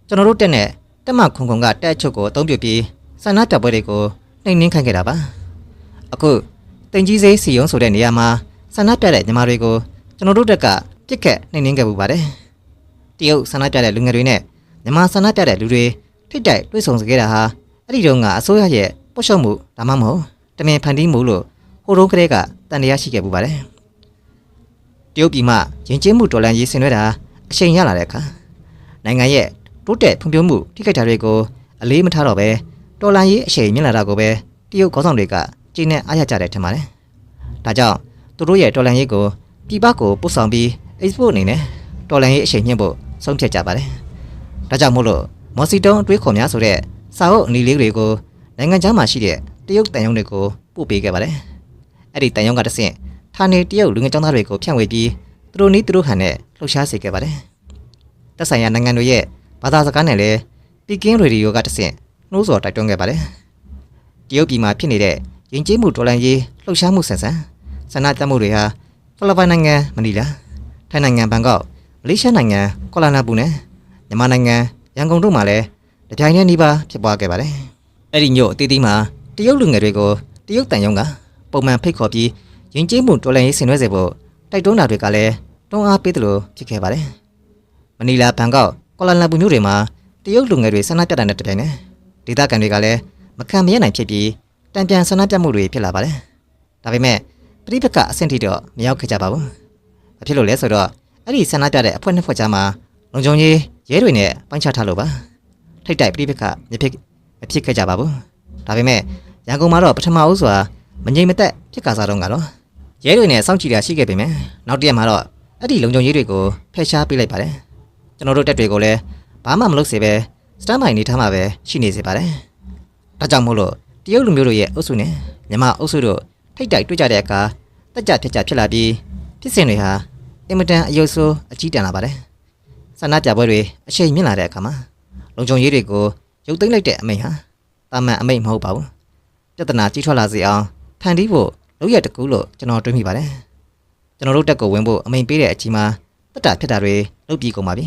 ကျွန်တော်တို့တက်နဲ့တက်မခုံခုံကတက်အချုပ်ကိုအသုံးပြုပြီးဆန္ဒပြပွဲတွေကိုနှိမ်နှင်းခိုင်းခဲ့တာပါအခုတင်ကြီးစေးစီယုံဆိုတဲ့နေရာမှာဆန္ဒပြတဲ့ညီမတွေကိုကျွန်တော်တို့တက်ကပြစ်ခတ်နှိမ်နှင်းခဲ့ပူပါတယ်တရုတ်ဆန္ဒပြတဲ့လူငယ်တွေနဲ့မြန်မာဆန္ဒပြတဲ့လူတွေထိတိုက်တွေ့ဆုံစခဲ့တာဟာအဲ့ဒီတော့ကအစိုးရရဲ့ပုတ်ရှုံမှုဒါမှမဟုတ်တမင်ဖန်တီးမှုလို့ဟိုတုန်းကတည်းကတန်တရားရှိခဲ့ပူပါတယ် တရုတ်ပြည်မှာယဉ်ကျေးမှုတော်လှန်ရေးဆင်နွှဲတာအချိန်ရလာတဲ့အခါနိုင်ငံရဲ့တိုးတက်ဖွံ့ဖြိုးမှုထိခိုက်တာတွေကိုအလေးမထားတော့ပဲတော်လှန်ရေးအချိန်မြင့်လာတာကိုပဲတရုတ်ခေါင်းဆောင်တွေကကြည်နဲ့အားရကြတယ်ထင်ပါတယ်ဒါကြောင့်သူတို့ရဲ့တော်လန်ရေးကိုပြည်ပကိုပို့ဆောင်ပြီး export အနေနဲ့တော်လန်ရေးအရှိန်မြင့်ဖို့ဆုံးဖြတ်ကြပါတယ်။ဒါကြောင့်မို့လို့မော်စီတုံးအတွေးခေါ်များဆိုတဲ့စာအုပ်အနီလေးတွေကိုနိုင်ငံခြားမှာရှိတဲ့တရုတ်တန်ယုံတွေကိုပို့ပေးခဲ့ပါတယ်။အဲ့ဒီတန်ယုံကတဆင့် ဌာနေတရုတ်လူငယ်ကျောင်းသားတွေကိုဖြန့်ဝေပြီးသူတို့နီးသူတို့ဟန်နဲ့လှုပ်ရှားစေခဲ့ပါတယ်။သက်ဆိုင်ရာနိုင်ငံတွေရဲ့ဘာသာစကားနဲ့လည်းပီကင်းရေဒီယိုကတဆင့်နှိုးဆော်တိုက်တွန်းခဲ့ပါတယ်။တရုတ်ပြည်မှာဖြစ်နေတဲ့ယဉ်ကျေးမှုတော်လှန်ရေးလှုပ်ရှားမှုဆန်ဆန်ဆန္ဒပြမှုတွေဟာဖိလစ်ပိုင်နိုင်ငံမနီလာထိုင်းနိုင်ငံဘန်ကောက်မလေးရှားနိုင်ငံကွာလာလမ်ပူနဲ့မြန်မာနိုင်ငံရန်ကုန်တို့မှာလည်းတပြိုင်တည်းနီးပါးဖြစ်ပွားခဲ့ပါတယ်။အဲ့ဒီညို့အသီးသီးမှာတရုတ်လူငယ်တွေကိုတရုတ်တန်ယုံကပုံမှန်ဖိတ်ခေါ်ပြီး ယဉ်ကျေးမှုတော်လှန်ရေးဆင်နွှဲစေဖို့တိုက်တွန်းတာတွေကလည်းတွန်းအားပေးတယ်လို့ဖြစ်ခဲ့ပါတယ်။မနီလာဘန်ကောက်ကွာလာလမ်ပူမြို့တွေမှာတရုတ်လူငယ်တွေဆန္ဒပြတာနဲ့တပြိုင်နက်ဒေသခံတွေကလည်းမခံမရနိုင်ဖြစ်ပြီးတံပြန်ဆန္ဒပြမှုတွေဖြစ်လာပါတယ်။ဒါပေမဲ့ပြိပကအဆင့်ထိတော့မရောက်ခဲ့ကြပါဘူး။ဘာဖြစ်လို့လဲဆိုတော့အဲ့ဒီဆန္ဒပြတဲ့အဖွဲ့နှစ်ဖွဲ့ကြားမှာလုံခြုံရေးရဲတွေနဲ့ပိုင်းခြားထားလို့ပါ။ထိတ်တိုက်ပြိပကမဖြစ်မဖြစ်ခဲ့ကြပါဘူး။ဒါပေမဲ့ရန်ကုန်မှာတော့ပထမဦးစွာ မငြိမ်မသက်ဖြစ်ကာစားတော့ကတော့ရဲတွေနဲ့စောင့်ကြည့်တာရှိခဲ့ပေမဲ့နောက်တစ်ရက်မှာတော့အဲ့ဒီလုံခြုံရေးတွေကိုဖယ်ရှားပေးလိုက်ပါတယ်။ကျွန်တော်တို့တက်တွေကိုလည်းဘာမှမလုပ်စေပဲစတန်ဘိုင်နေထားမှာပဲရှိနေစေပါတယ်။ဒါကြောင့်မို့လို့တရုတ်လူမျိုးတို့ရဲ့အုပ်စုနဲ့မြန်မာအုပ်စုတို့ထိတ်တိုက်တွေ့ကြတဲ့အခါတက်ကြဖြစ်ကြဖြစ်လာပြီးဖြစ်စဉ်တွေဟာအင်မတန်အယုတ်ဆိုးအကြီးတန်းလာပါတယ်။ဆန္ဒပြပွဲတွေအချိန်မြင့်လာတဲ့အခါမှာလုံခြုံရေးတွေကိုရုပ်သိမ်းလိုက်တဲ့အမိန့်ဟာတာမန်အမိန့်မဟုတ်ပါဘူး။ပြဿနာကြီးထွားလာစေအောင် ဖန်တီးဖို့လုပ်ရတကူလို့ကျွန်တော်တွေးမိပါတယ်။ကျွန်တော်တို့တက်ကိုဝင်ဖို့အမိန့်ပေးတဲ့အချိန်မှာတက်တာဖြစ်တာတွေလုပ်ပြီးကုန်ပါပြီ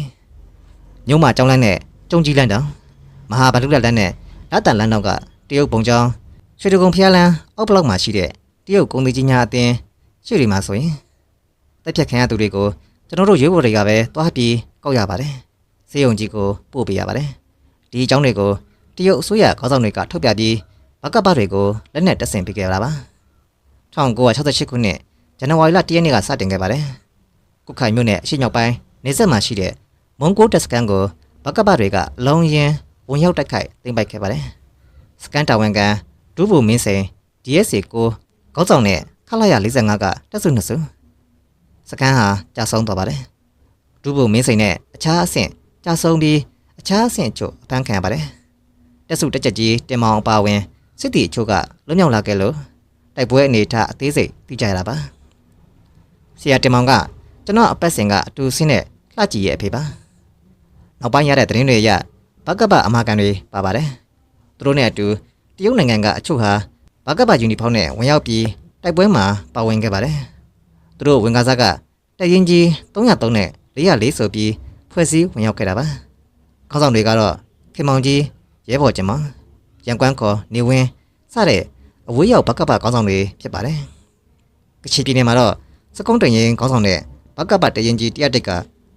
။ညုံမကြောင်းလန်းနဲ့ကျုံကြီးလန်းတောင်မဟာဗန္ဓုလလန်းနဲ့လက်တန်လန်းတောင်ကတရုတ်ပုံကျောင်းရွှေတကုံဖျားလန်းအောက်ဘလောက်မှာရှိတဲ့တရုတ်ကုန်သည်ကြီးများအသင်းရှိတွေမှာဆိုရင်တက်ဖြတ်ခံရသူတွေကိုကျွန်တော်တို့ရွေးဘော်တွေကပဲတွားပြီးကောက်ရပါတယ်။စေယုံကြီးကိုပို့ပေးရပါတယ်။ဒီအကြောင်းတွေကိုတရုတ်အစိုးရခေါင်းဆောင်တွေကထုတ်ပြပြီး ဘကပတွေကိုလက်နက်တပ်ဆင်ပေးခဲ့တာပါ။1968ခုနှစ်ဇန်နဝါရီလ1ရက်နေ့ကစတင်ခဲ့ပါတယ်။ကုခိုင်မြို့နယ်အရှိမြောက်ပိုင်းနေဆက်မှာရှိတဲ့မွန်ဂိုတက်စကန်ကိုဘကပတွေကအလုံးရင်ဝင်ရောက်တိုက်ခိုက်သိမ်းပိုက်ခဲ့ပါတယ်။စကန်တာဝန်ကန်ဒူးဘူမင်းစိန် DSA ကိုခေါင်းဆောင်တဲ့ခလာရ45ကတက်စုနှစ်စုစကန်ဟာကြာဆုံးသွားပါတယ်။ဒူးဘူမင်းစိန်နဲ့အခြားအဆင့်ကြာဆုံးပြီးအခြားအဆင့်ချို့အဖမ်းခံရပါတယ်။တက်စုတက်ချက်ကြီးတင်မောင်အပါဝင် စစ်တီအချို့ကလွတ်မြောက်လာခဲ့လို့တိုက်ပွဲအနေအထားအသေးစိတ်သိကြရတာပါ။ဆရာတင်မောင်ကကျွန်တော်အပတ်စဉ်ကအတူဆင်းတဲ့လှကြည့်ရဲ့အဖေပါ။နောက်ပိုင်းရတဲ့သတင်းတွေအရဘကပအမာကန်တွေပါပါတယ်။သူတို့နဲ့အတူတရုတ်နိုင်ငံကအချို့ဟာဘကပယူနီဖောင်းနဲ့ဝင်ရောက်ပြီးတိုက်ပွဲမှာပါဝင်ခဲ့ပါတယ်။သူတို့ဝင်ကားစားကတရင်ကြီး303နဲ့404ဆိုပြီးဖွဲ့စည်းဝင်ရောက်ခဲ့တာပါ။ခေါင်းဆောင်တွေကတော့ခင်မောင်ကြီးရဲဘော်ကျင်မောင် ရန်ကွမ်းခေါ်နေဝင်းစတဲ့အဝေးရောက်ဘကပခေါင်းဆောင်တွေဖြစ်ပါတယ်။ကချင်ပြည်နယ်မှာတော့စကုံးတရင်ခေါင်းဆောင်တဲ့ဘကပတရင်ကြီးတရက်တက်က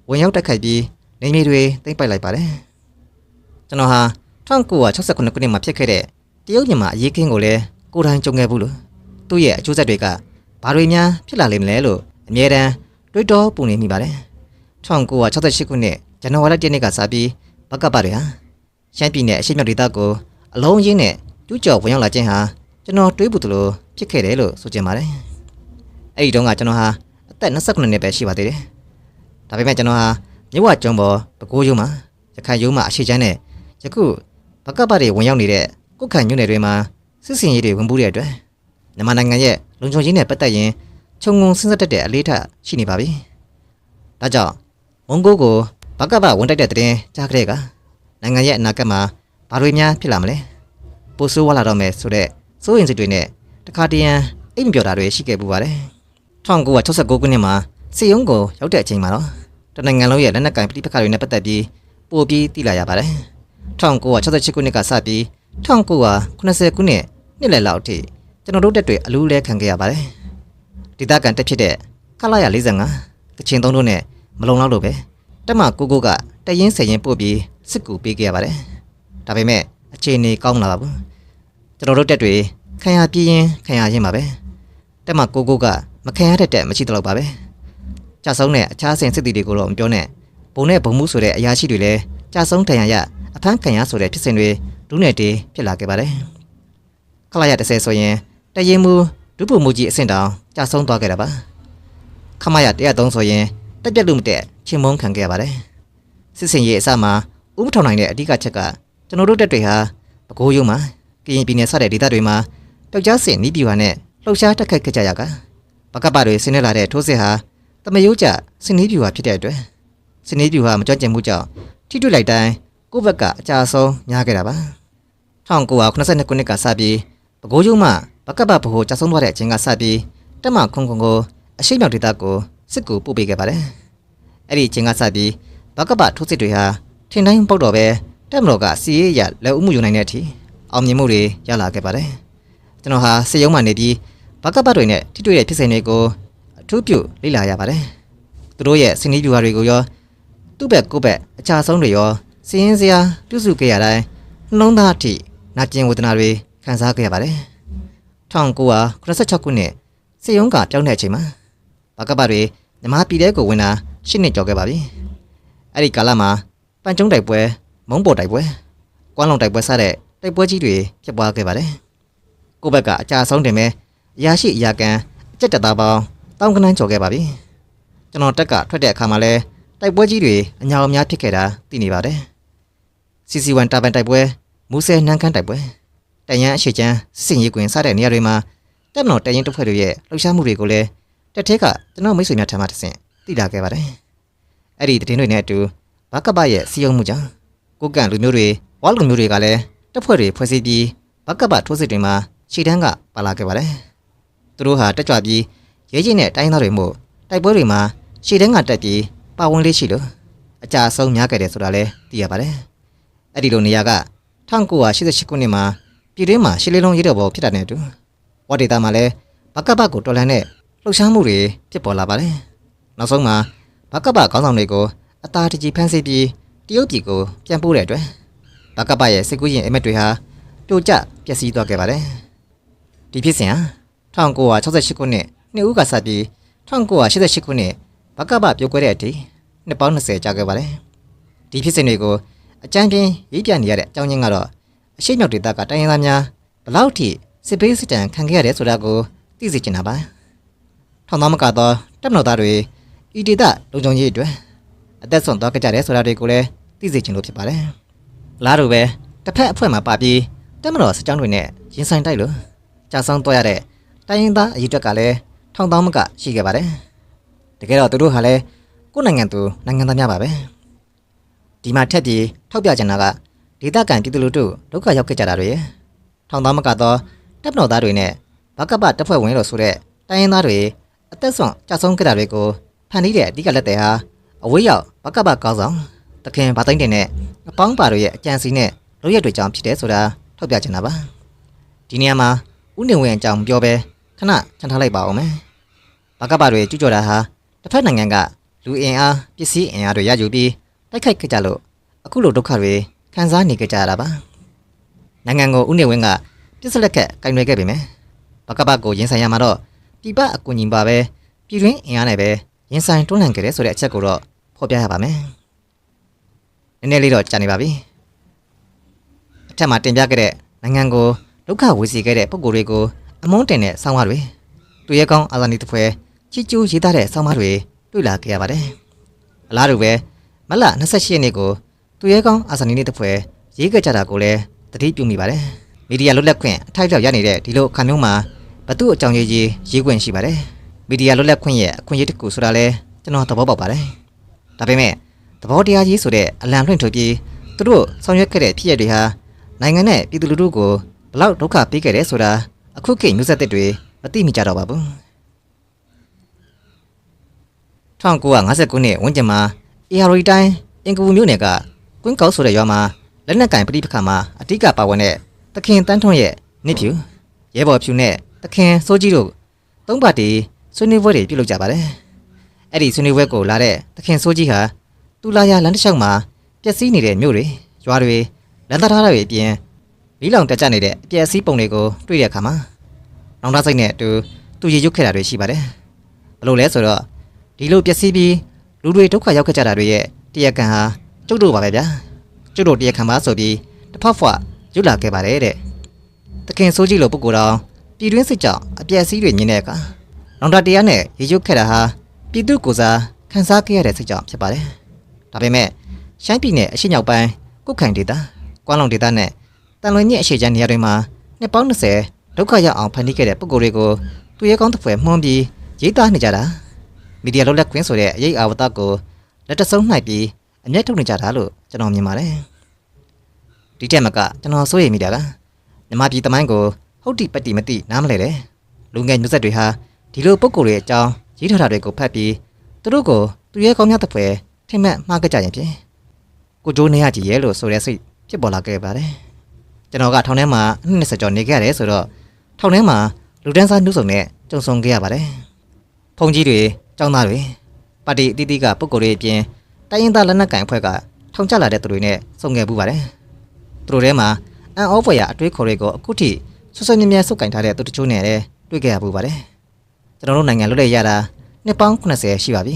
ဝင်ရောက်တိုက်ခိုက်ပြီးနေမြေတွေသိမ်းပိုက်လိုက်ပါတယ်။ကျွန်တော်ဟာ1968ခုနှစ်မှာဖြစ်ခဲ့တဲ့တရုတ်မြန်မာအရေးခင်းကိုလည်းကိုယ်တိုင်ကြုံခဲ့ဘူးလို့သူ့ရဲ့အကျိုးဆက်တွေကဘာတွေများဖြစ်လာလိမ့်မလဲလို့အမြဲတမ်းတွေးတောပူနေမိပါတယ်။1968ခုနှစ်ဇန်နဝါရီလ1ရက်နေ့ကစပြီးဘကပတွေဟာရှမ်းပြည်နယ်အရှေ့မြောက်ဒေသကို အလုံးရင်းနဲ့ကျူးကျော်ဝင်ရောက်လာခြင်းဟာကျွန်တော်တွေးပူသလိုဖြစ်ခဲ့တယ်လို့ဆိုချင်ပါတယ်။အဲ့ဒီတုန်းကကျွန်တော်ဟာအသက်29နှစ်ပဲရှိပါသေးတယ်။ဒါပေမဲ့ကျွန်တော်ဟာမြဝကျွန်းပေါ်ပကိုးရုံးမှာရခိုင်ရုံးမှာအရှိချမ်းနဲ့ယခုဘကပတွေဝင်ရောက်နေတဲ့ကုတ်ခိုင်ညွန့်နယ်တွေမှာစစ်စင်ရေးတွေဝင်ပူးတဲ့အတွက်မြန်မာနိုင်ငံရဲ့လုံခြုံရေးနဲ့ပတ်သက်ရင်ခြုံငုံစဉ်းစားတတ်တဲ့အလေးထားရှိနေပါပြီ။ဒါကြောင့်မွန်ဂိုကိုဘကပဝင်တိုက်တဲ့တဲ့ကြားကြတဲ့ကနိုင်ငံရဲ့အနာဂတ်မှာ ဘာတွေများဖြစ်လာမလဲ။ပိုဆိုးဝါလာတော့မယ်ဆိုတဲ့စိုးရင်စိတ်တွေနဲ့တခါတရံအိမ်မပြောတာတွေရှိခဲ့ပူပါတယ်။1969ခုနှစ်မှာစီယုံကိုရောက်တဲ့အချိန်မှာတော့တနိုင်ငံလုံးရဲ့လက်နက်ကင်ပြည်ပခါတွေနဲ့ပတ်သက်ပြီးပို့ပြီးတည်လာရပါတယ်။1968ခုနှစ်ကစပြီး1990ခုနှစ်နှစ်လည်လောက်အထိကျွန်တော်တို့တက်တွေအလူးလဲခံခဲ့ရပါတယ်။ဒေသခံတက်ဖြစ်တဲ့ခလာရ45ကချင်သုံးတို့နဲ့မလုံလောက်လို့ပဲတက်မကိုကိုကတရင်ဆယ်ရင်ပို့ပြီးစစ်ကူပေးခဲ့ရပါတယ်။ ဒါပေမဲ့အခြေအနေကောင်းမလာပါဘူး။ကျွန်တော်တို့တက်တွေခံရပြင်းရင်ခံရရင်ပါပဲ။တက်မကိုကိုကမခံရတဲ့တက်မရှိတော့ပါပဲ။ကြဆုံးတဲ့အခြားဆင်စစ်တီတွေကိုတော့မပြောနဲ့ဘုံနဲ့ဘုံမှုဆိုတဲ့အရာရှိတွေလည်းကြဆုံးတန်ရရအဖမ်းခံရဆိုတဲ့ဖြစ်စဉ်တွေဒုနယ်တေးဖြစ်လာခဲ့ပါတယ်။ခလာရ30ဆိုရင်တရင်မူဒုပုမှုကြီးအဆင့်တောင်ကြာဆုံးသွားခဲ့တာပါခမရ103ဆိုရင်တက်ပြက်လို့မတက်ချင်းမုန်းခံခဲ့ရပါတယ်စစ်စင်ရေးအစမှာဥမထောင်နိုင်တဲ့အဓိကချက်က ကျွန်တော်တို့တက်တွေဟာပကိုးရုံမှာကရင်ပြည်နယ်စတဲ့ဒေသတွေမှာပျောက်ကြားစင်နီးပြူဟာနဲ့လှုပ်ရှားတက်ခတ်ခဲ့ကြရကဘကပတွေဆင်းနေလာတဲ့ထိုးစစ်ဟာတမယိုးကျစင်နီးပြူဟာဖြစ်တဲ့အတွက်စင်နီးပြူဟာမကြွကျင်မှုကြောင့်ထိတွေ့လိုက်တိုင်းကိုယ့်ဘက်ကအကြဆုံးများခဲ့တာပါ1982ခုနှစ်ကစပြီးပကိုးရုံမှာဘကပဗဟိုကြဆုံးသွားတဲ့အချိန်ကစပြီးတက်မခုံခုံကိုအရှိတ်မြောက်ဒေသကိုစစ်ကူပို့ပေးခဲ့ပါတယ်အဲ့ဒီအချိန်ကစပြီးဘကပထိုးစစ်တွေဟာထင်တိုင်းပုတ်တော့ပဲ တက်မတော်ကစီရေးရလက်ဦးမှုယူနိုင်တဲ့အထိအောင်မြင်မှုတွေရလာခဲ့ပါတယ်ကျွန်တော်ဟာစစ်ရုံးမှနေပြီးဘကပတွေနဲ့ထိတွေ့တဲ့ဖြစ်စဉ်တွေကိုအထူးပြုလေ့လာရပါတယ်သူတို့ရဲ့စင်နီးပြူဟာတွေကိုရောသူ့ဘက်ကိုယ့်ဘက်အခြားဆုံးတွေရောစီရင်စရာပြုစုခဲ့ရတိုင်းနှလုံးသားအထိနာကျင်ဝေဒနာတွေခံစားခဲ့ရပါတယ်1986ခုနှစ်စစ်ရုံးကပြောင်းတဲ့အချိန်မှာဘကပတွေမြမပြည်တဲကိုဝင်တာရှစ်နှစ်ကျော်ခဲ့ပါပြီအဲ့ဒီကာလမှာပန်ကျုံတိုက်ပွဲ မုံပေါ်တိုက်ပွဲကွမ်းလုံတိုက်ပွဲစတဲ့တိုက်ပွဲကြီးတွေဖြစ်ပွားခဲ့ပါတယ်ကိုယ့်ဘက်ကအကြဆုံးတင်မဲ့အရာရှိအရာကန်အကြက်တက်သားပေါင်းတောင်းကနန်းကျော်ခဲ့ပါပြီကျွန်တော်တက်ကထွက်တဲ့အခါမှာလဲတိုက်ပွဲကြီးတွေအညာအများဖြစ်ခဲ့တာသိနေပါတယ် CC1 တာပန်တိုက်ပွဲမူဆယ်နန်းခမ်းတိုက်ပွဲတန်ရန်အရှိချမ်းစင်ရီကွင်စတဲ့နေရာတွေမှာတက်မတော်တန်ရင်တစ်ဖွဲ့တွေရဲ့လှုပ်ရှားမှုတွေကိုလည်းတက်သေးကကျွန်တော်မိတ်ဆွေများထံမှတစ်ဆင့်သိလာခဲ့ပါတယ်အဲ့ဒီသတင်းတွေနဲ့အတူဘကပရဲ့စီယုံမှုကြောင့် ကိုကန့်လူမျိုးတွေဝါလူမျိုးတွေကလည်းတပ်ဖွဲ့တွေဖွဲ့စည်းပြီးဘကပထိုးစစ်တွေမှာခြေတန်းကပါလာခဲ့ပါတယ်သူတို့ဟာတက်ကြွပြီးရဲကြီးနဲ့တိုင်းသားတွေမို့တိုက်ပွဲတွေမှာခြေတန်းကတက်ပြီးပါဝင်လေးရှိလို့အကြအဆုံးများခဲ့တယ်ဆိုတာလည်းသိရပါတယ်အဲ့ဒီလိုနေရာက1988ခုနှစ်မှာပြည်တွင်းမှာရှစ်လေးလုံးရေးတော်ပေါ်ဖြစ်တာနဲ့အတူဝတ်ဒေတာမှာလည်းဘကပကိုတော်လန်တဲ့လှုပ်ရှားမှုတွေဖြစ်ပေါ်လာပါတယ်နောက်ဆုံးမှာဘကပခေါင်းဆောင်တွေကိုအသာတကြီးဖမ်းဆီးပြီး တရုတ်ပြည်ကိုပြန်ပို့တဲ့အတွက်ဘကပရဲ့စစ်ကူးရင်အမက်တွေဟာပြိုကျပျက်စီးသွားခဲ့ပါတယ်ဒီဖြစ်စဉ်ဟာ1968ခုနှစ်နှစ်ဦးကစပြီး1988ခုနှစ်ဘကပပြိုကွဲတဲ့အထိနှစ်ပေါင်း20ကြာခဲ့ပါတယ်ဒီဖြစ်စဉ်တွေကိုအကြမ်းပြင်းရေးပြနေရတဲ့အကြောင်းရင်းကတော့အရှိမြောက်ဒေသကတိုင်းရင်းသားများဘလောက်ထိစစ်ပေးစစ်တမ်းခံခဲ့ရတယ်ဆိုတာကိုသိစေချင်တာပါထောင်သားမကတော့တပ်မတော်သားတွေဤဒေသလုံခြုံရေးအတွက် အသက်ဆုံးသွားကြတယ်ဆိုတာတွေကိုလည်းသိစေချင်လို့ဖြစ်ပါတယ်လားတို့ပဲတစ်ဖက်အဖွဲ့မှာပါပြီးတပ်မတော်စစ်ကြောင်းတွေနဲ့ရင်ဆိုင်တိုက်လို့ကြာဆုံးသွားရတဲ့တိုင်းရင်းသားအရေးအတွက်ကလည်းထောင်သားမကရှိခဲ့ပါတယ်တကယ်တော့သူတို့ဟာလည်းကိုယ်နိုင်ငံသူနိုင်ငံသားများပါပဲဒီမှာထက်ပြီးထောက်ပြချင်တာကဒေသခံပြည်သူလူထုဒုက္ခရောက်ခဲ့ကြတာတွေထောင်သားမကတော့တပ်မတော်သားတွေနဲ့ဘကပတပ်ဖွဲ့ဝင်လို့ဆိုတဲ့တိုင်းရင်းသားတွေအသက်ဆုံးကြဆုံးခဲ့တာတွေကိုဖန်တီးတဲ့အဓိကလက်တွေဟာ အဝေးရောက်ဘကပကောင်းဆောင်တခင်ဗသိန်းတင်နဲ့အပေါင်းပါတို့ရဲ့အကြံစီနဲ့လုပ်ရက်တွေကြောင့်ဖြစ်တယ်ဆိုတာထောက်ပြချင်တာပါဒီနေရာမှာဥနေဝင်အကြောင်းပြောပဲခဏချန်ထားလိုက်ပါအောင်မယ်ဘကပတွေကြွကြော်တာဟာတစ်ဖက်နိုင်ငံကလူအင်အားပစ္စည်းအင်အားတွေရယူပြီးတိုက်ခိုက်ခဲ့ကြလို့အခုလိုဒုက္ခတွေခံစားနေကြကြရတာပါနိုင်ငံကိုဥနေဝင်းကပြစ်စလက်ခက်ကင်ရွယ်ခဲ့ပေမယ့်ဘကဘကိုရင်ဆိုင်ရမှာတော့ပြပအကူညီပါပဲပြည်တွင်းအင်အားနဲ့ပဲရင်ဆိုင်တွန်းလှန်ခဲ့တယ်ဆိုတဲ့အချက်ကိုတော့ ဖော်ပြရပါမယ်နည်းနည်းလေးတော့ကြာနေပါပြီအထက်မှာတင်ပြခဲ့တဲ့နိုင်ငံကိုဒုက္ခဝေစီခဲ့တဲ့ပုံကိုယ်တွေကိုအမုန်းတင်တဲ့ဆောင်းပါးတွေသူရဲကောင်းအာဇာနည်တစ်ဖွဲချီကျူးရေးသားတဲ့ဆောင်းပါးတွေတွေ့လာခဲ့ရပါတယ်အလားတူပဲမလ28ရက်နေ့ကိုသူရဲကောင်းအာဇာနည်နေ့တစ်ဖွဲရေးခဲ့ကြတာကိုလည်းသတိပြုမိပါတယ်မီဒီယာလွတ်လပ်ခွင့်အထိုက်လျောက်ရနေတဲ့ဒီလိုအခါမျိုးမှာဘသူ့အကြောင်းရေးကြီးရေးခွင့်ရှိပါတယ်မီဒီယာလွတ်လပ်ခွင့်ရဲ့အခွင့်အရေးတစ်ခုဆိုတာလဲကျွန်တော်သဘောပေါက်ပါတယ် ဒါပေမဲ့သဘောတရားကြီးဆိုတဲ့အလံလွှင့်ထုတ်ပြီးသူတို့ဆောင်ရွက်ခဲ့တဲ့ဖြစ်ရပ်တွေဟာနိုင်ငံနဲ့ပြည်သူလူထုကိုဘလောက်ဒုက္ခပေးခဲ့တယ်ဆိုတာအခုခေတ်မျိုးဆက်သစ်တွေမသိမိကြတော့ပါဘူး1959ခုနှစ်ဝန်းကျင်မှာ ARI တိုင်းအင်ကူမြို့နယ်ကကွင်းကောက်ဆိုတဲ့ရွာမှာလက်နက်ကင်ပဋိပက္ခမှာအဓိကပါဝင်တဲ့တခင်တန်းထွန်းရဲ့နစ်ဖြူရဲဘော်ဖြူနဲ့တခင်စိုးကြီးတို့သုံးပါတီဆွေးနွေးပွဲတွေပြုလုပ်ကြပါတယ်။ အဲ့ဒီဆွေးနွေးပွဲကိုလာတဲ့တခင်စိုးကြီးဟာတူလာရလမ်းတစ်လျှောက်မှာပျက်စီးနေတဲ့မြို့တွေရွာတွေလမ်းသားတွေအပြင်လီလောင်တက်ကြနေတဲ့အပျက်စီးပုံတွေကိုတွေ့တဲ့အခါမှာနောင်တစိတ်နဲ့အတူသူရေရွတ်ခဲ့တာတွေရှိပါတယ်။ဘလို့လဲဆိုတော့ဒီလိုပျက်စီးပြီးလူတွေဒုက္ခရောက်ခဲ့ကြတာတွေရဲ့တရားခံဟာကျုပ်တို့ပါပဲဗျာ။ကျုပ်တို့တရားခံပါဆိုပြီးတစ်ဖက်ဖွာရွတ်လာခဲ့ပါတယ်တဲ့။တခင်ဆိုးကြီးလိုပုဂ္ဂိုလ်တော်ပြည်တွင်းစစ်ကြောင့်အပျက်စီးတွေမြင်တဲ့အခါနနောင်တတရားနဲ့ရေရွတ်ခဲ့တာဟာ ပြည်သူကိုယ်စားခန်းစားခဲ့ရတဲ့စိတ်ကြောင့်ဖြစ်ပါတယ်ဒါပေမဲ့ရှမ်းပြည်နယ်အရှေ့မြောက်ပိုင်းကုတ်ခိုင်ဒေသကွမ်းလုံဒေသနဲ့တန်လွင်မြစ်အရှေ့ချမ်းနေရာတွေမှာနှစ်ပေါင်း20ဒုက္ခရောက်အောင်ဖန်တီးခဲ့တဲ့ပုံကိုယ်တွေကိုသူရဲကောင်းတစ်ဖွဲ့မှွန်ပြီးရေးသားနေကြတာမီဒီယာလွတ်လပ်ခွင့်ဆိုတဲ့အရေးအာဝတ္တကိုလက်တဆုံးနှိုက်ပြီးအမျက်ထုတ်နေကြတာလို့ကျွန်တော်မြင်ပါတယ်ဒီတက်မကကျွန်တော်စိုးရိမ်မိတာကမြမပြည်တမိုင်းကိုဟုတ်တိပတ္တိမတိနားမလဲတဲ့လူငယ်မျိုးဆက်တွေဟာဒီလိုပုံကိုယ်တွေအကြောင်း ရေးထားတာတွေကိုဖတ်ပြီးသူတို့ကိုသူရဲကောင်းများတစ်ဖွဲ့ထိမှတ်မှားကြကြရင်ဖြင့်ကိုဂျိုးနေရကြည်ရဲ့လို့ဆိုတဲ့စိတ်ဖြစ်ပေါ်လာခဲ့ပါတယ်ကျွန်တော်ကထောင်ထဲမှာအနှစ်20ကျော်နေခဲ့ရတယ်ဆိုတော့ထောင်ထဲမှာလူတန်းစားနှုတ်ဆုံနဲ့ကြုံဆုံခဲ့ရပါတယ်ဖုန်ကြီးတွေကျောင်းသားတွေပါတီအသီးသီးကပုံကိုယ်တွေအပြင်တိုင်းရင်းသားလက်နက်ကိုင်အဖွဲ့ကထောင်ကျလာတဲ့သူတွေနဲ့ဆုံခဲ့ပူပါတယ်သူတို့ထဲမှာအန်အောဖွယ်ရအတွေးခေါ်တွေကိုအခုထိဆွဆွမြဲမြဲစုပ်ကင်ထားတဲ့သူတချို့နဲ့လည်းတွေ့ခဲ့ရပူပါတယ် ကျွန်တော်တို့နိုင်ငံလွတ်လပ်ရတာနှစ်ပေါင်း80ရှိပါပြီ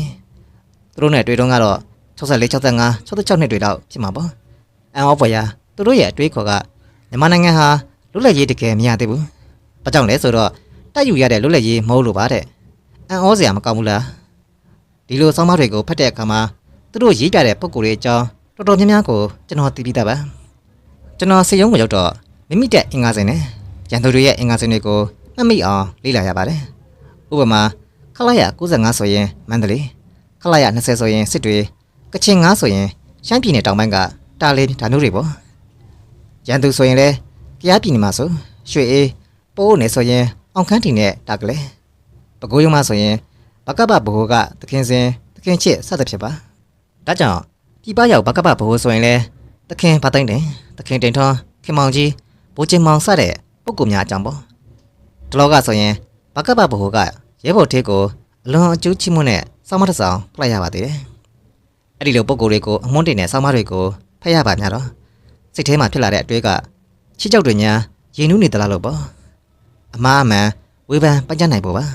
သူတို့နဲ့တွေ့တော့ကတော့64 65 66နှစ်တွေတော့ဖြစ်မှာပေါ့အန်အောဖွယ်ရသူတို့ရဲ့အတွေးခေါ်ကမြန်မာနိုင်ငံဟာလွတ်လပ်ရေးတကယ်မရသေးဘူးဘာကြောင့်လဲဆိုတော့တိုက်ယူရတဲ့လွတ်လပ်ရေးမဟုတ်လို့ပါတဲ့အန်အောစရာမကောင်းဘူးလားဒီလိုဆောင်းပါးတွေကိုဖတ်တဲ့အခါမှာသူတို့ရေးပြတဲ့ပုံကိုယ်တွေအကြောင်းတော်တော်များများကိုကျွန်တော်သိပြီးသားပါကျွန်တော်စေယုံကိုရောက်တော့မိမိတက်အင်္ဂါစင်နဲ့ရန်သူတွေရဲ့အင်္ဂါစင်တွေကိုမှတ်မိအောင်လေ့လာရပါတယ် ဥပမာခလာရ95ဆိုရင်မန္တလေးခလာရ20ဆိုရင်စစ်တွေကချင်9ဆိုရင်ရှမ်းပြည်နယ်တောင်ပိုင်းကတာလင်းဒါမျိုးတွေပေါ့ရန်သူဆိုရင်လည်းကြားပြည်နယ်မှာဆိုရွှေအေးပိုးနယ်ဆိုရင်အောင်ခန်းတီနဲ့တာကလေးပဲခူးရုံမှာဆိုရင်ဘကပဘိုးကသခင်စင်သခင်ချစ်စသဖြင့်ပါဒါကြောင့်ပြည်ပရောက်ဘကပဘိုးဆိုရင်လည်းသခင်ဗသိမ့်တယ်သခင်တင်ထွန်းခင်မောင်ကြီးဘိုးချင်းမောင်စတဲ့ပုဂ္ဂိုလ်များအကြောင်းပေါ့ဒီလောကဆိုရင် ဘကပဘိုးကရဲဘော်ထေးကိုအလွန်အကျိုးချီးမွမ်းတဲ့စောင်းမတစ်ဆောင်ဖလိုက်ရပါသေးတယ်အဲ့ဒီလိုပုဂ္ဂိုလ်တွေကိုအမွှန်းတင်တဲ့စောင်းမတွေကိုဖတ်ရပါများတော့စိတ်ထဲမှာဖြစ်လာတဲ့အတွေးကချစ်ကြောက်တွေညာရင်နူးနေသလားလို့ပေါ့အမားအမှန်ဝေဖန်ပန်းချနိုင်ဖို့ပါ